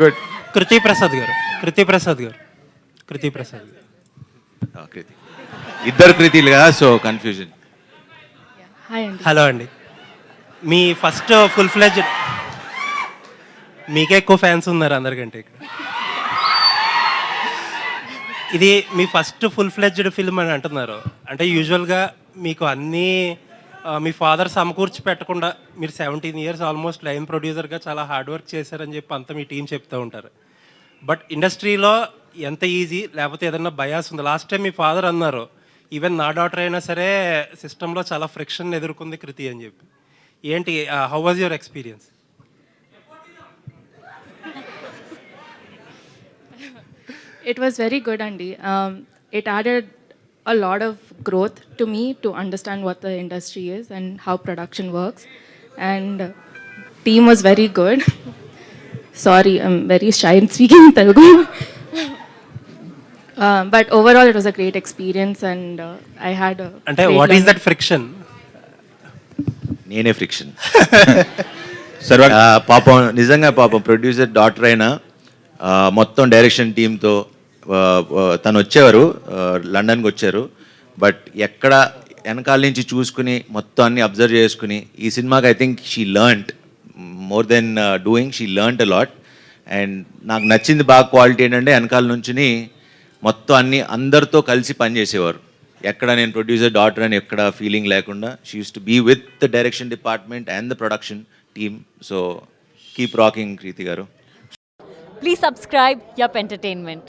Good కృతి ప్రసాద్ గారు కృతి ప్రసాద్ గారు కృతి ప్రసాద్ కృతి ఇద్దరు కృతిలు కదా సో కన్ఫ్యూజన్ హలో అండి మీ ఫస్ట్ ఫుల్ ఫ్లెజ్ మీకే ఎక్కువ ఫ్యాన్స్ ఉన్నారు అందరికంటే ఇక్కడ ఇది మీ ఫస్ట్ ఫుల్ ఫ్లెజ్డ్ ఫిల్మ్ అని అంటున్నారు అంటే యూజువల్గా మీకు అన్నీ మీ ఫాదర్ సమకూర్చి పెట్టకుండా మీరు సెవెంటీన్ ఇయర్స్ ఆల్మోస్ట్ లైన్ ప్రొడ్యూసర్గా చాలా హార్డ్ వర్క్ చేశారని చెప్పి అంతా మీ టీం చెప్తూ ఉంటారు బట్ ఇండస్ట్రీలో ఎంత ఈజీ లేకపోతే ఏదన్నా బయాస్ ఉంది లాస్ట్ టైం మీ ఫాదర్ అన్నారు ఈవెన్ నా డాటర్ అయినా సరే సిస్టంలో చాలా ఫ్రిక్షన్ ఎదుర్కొంది కృతి అని చెప్పి ఏంటి how was your experience it was very good అండి it um, added a lot of growth to me to understand what the industry is and how production works. And team was very good. Sorry, I'm very shy in speaking Telugu. um, but overall, it was a great experience, and uh, I had a. and great what is learning. That friction నేనే friction సర్వ పాపం నిజంగా పాపం producer doctor అయినా ఆ, మొత్తం direction టీంతో తను వచ్చేవారు లండన్కి వచ్చారు బట్ ఎక్కడ వెనకాల నుంచి చూసుకుని మొత్తం అన్ని అబ్జర్వ్ చేసుకుని ఈ సినిమాకి I think she learnt more than doing she learnt lot and నాకు నచ్చింది బాగా క్వాలిటీ ఏంటంటే వెనకాల నుంచి మొత్తం అన్ని అందరితో కలిసి పనిచేసేవారు ఎక్కడ నేను ప్రొడ్యూసర్ డాటర్ అని ఎక్కడ ఫీలింగ్ లేకుండా she use to be with the direction department and the production team so keep rocking Preethi garu please subscribe yup entertainment